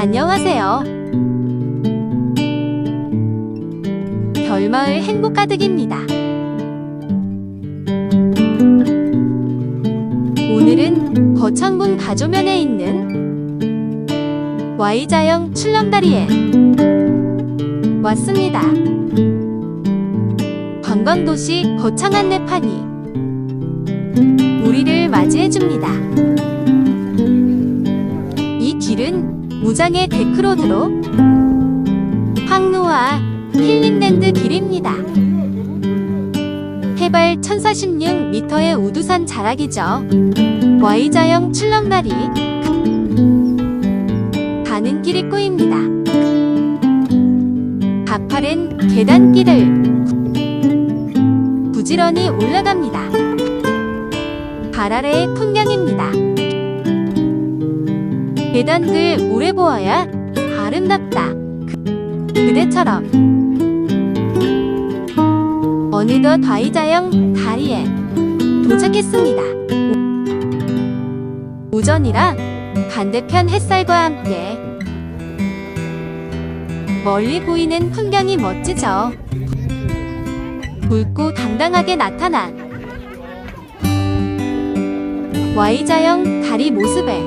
안녕하세요. 별마을 행복 가득입니다. 오늘은 거창군 가조면에 있는 Y자형 출렁다리에 왔습니다. 관광도시 거창 안내판이 우리를 맞이해줍니다. 무장의 데크로드로 항로와 힐링랜드 길입니다. 해발 1046m의 우두산 자락이죠. Y자형 출렁다리 가는 길이 꼬입니다. 가파른 계단길을 부지런히 올라갑니다. 발 아래의 풍경입니다. 계단들 오래 보아야 아름답다. 그- 그대처럼 어느덧 과이자형 다리에 도착했습니다. 오- 오전이라 반대편 햇살과 함께 멀리 보이는 풍경이 멋지죠. 굵고 당당하게 나타난 Y자형 다리 모습에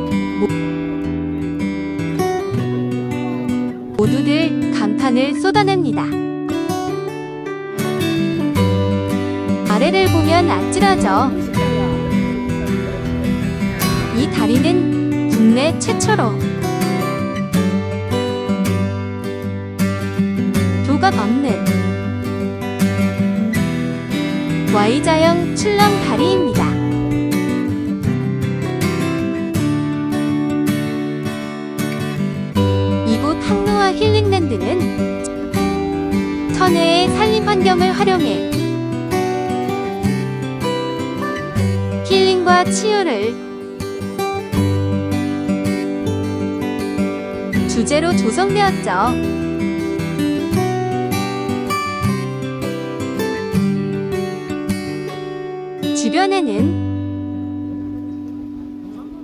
모- 모두들 감탄을 쏟아냅니다. 아래를 보면 아찔하죠. 이 다리는 국내 최초로 조각 없는 Y자형 출렁 다리입니다. 힐링랜드는 천혜의 산림 환경을 활용해 힐링과 치유를 주제로 조성되었죠. 주변에는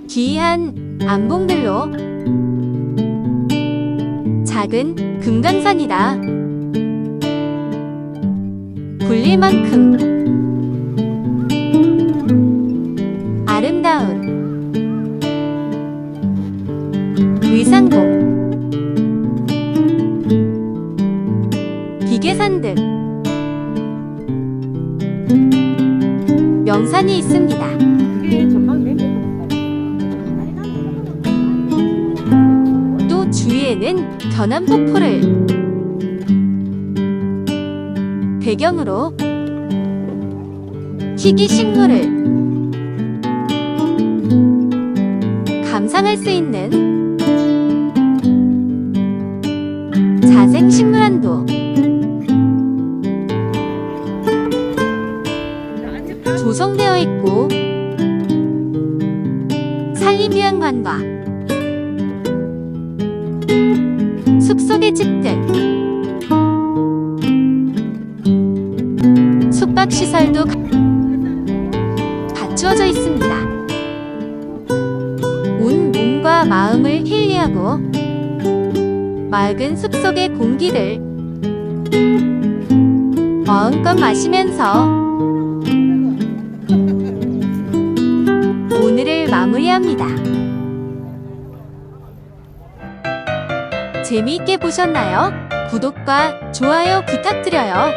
기이한 암봉들로 작은 금강산이다. 굴릴 만큼 아름다운 의상봉 비계산 등 명산이 있습니다. 이게 전망 맨또 주위에는 변한 폭포를 배경으로 희귀 식물을 감상할 수 있는 자생 식물원도. 조성되어 있고 산림휴양관과 숲속의 집등 숙박시설도 가- 갖추어져 있습니다. 온 몸과 마음을 힐리하고 맑은 숲속의 공기를 마음껏 마시면서 오늘을 마무리합니다. 재미있게 보셨나요? 구독과 좋아요 부탁드려요.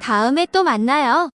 다음에 또 만나요.